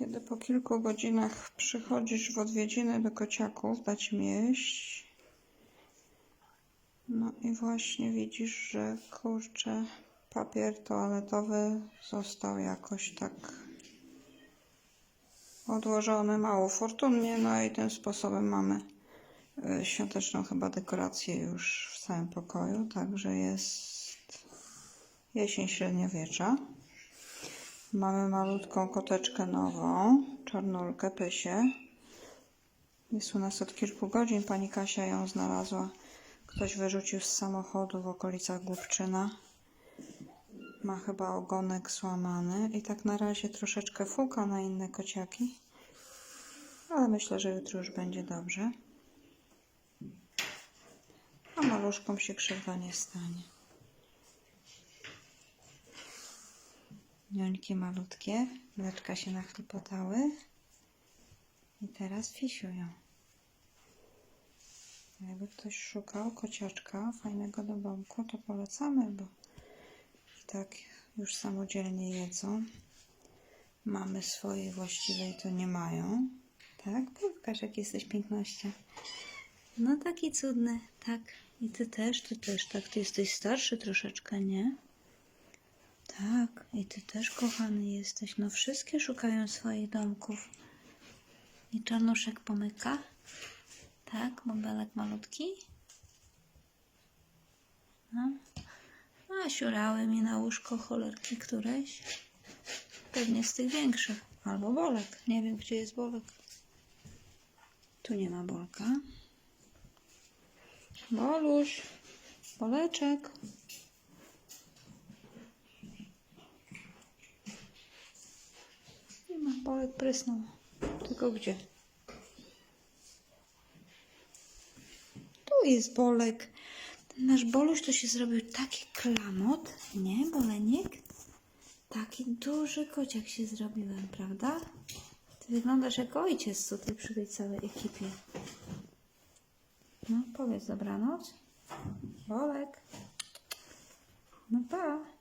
Kiedy po kilku godzinach przychodzisz w odwiedziny do kociaków dać im jeść, no i właśnie widzisz, że kurczę, papier toaletowy został jakoś tak odłożony mało fortunnie, no i tym sposobem mamy y, świąteczną chyba dekorację już w całym pokoju, także jest jesień średniowiecza. Mamy malutką koteczkę nową, czarnulkę, pysie. Jest u nas od kilku godzin, pani Kasia ją znalazła. Ktoś wyrzucił z samochodu w okolicach Głupczyna. Ma chyba ogonek złamany i tak na razie troszeczkę fuka na inne kociaki. Ale myślę, że jutro już będzie dobrze. A maluszkom się krzywda nie stanie. Niońki malutkie, mleczka się nachlipotały i teraz fisiują. Jakby ktoś szukał kociaczka fajnego do domku, to polecamy, bo i tak już samodzielnie jedzą. Mamy swojej właściwej to nie mają. Tak? Pokaż, jak jesteś pięknością. No taki cudny, tak. I ty też, ty też, tak. Ty jesteś starszy troszeczkę, nie? Tak, i ty też kochany jesteś. No wszystkie szukają swoich domków. I czarnuszek pomyka. Tak, bąbelek malutki. No. A siurały mi na łóżko cholerki któreś. Pewnie z tych większych. Albo bolek. Nie wiem, gdzie jest bolek. Tu nie ma bolka. Boluś. Boleczek. Bolek prysnął. Tylko gdzie? Tu jest bolek. Ten nasz boluś to się zrobił taki klamot, nie, boleniek? Taki duży kociak się zrobiłem, prawda? Ty wyglądasz jak ojciec tutaj przy tej całej ekipie. No, powiedz dobranoc. Bolek. No pa.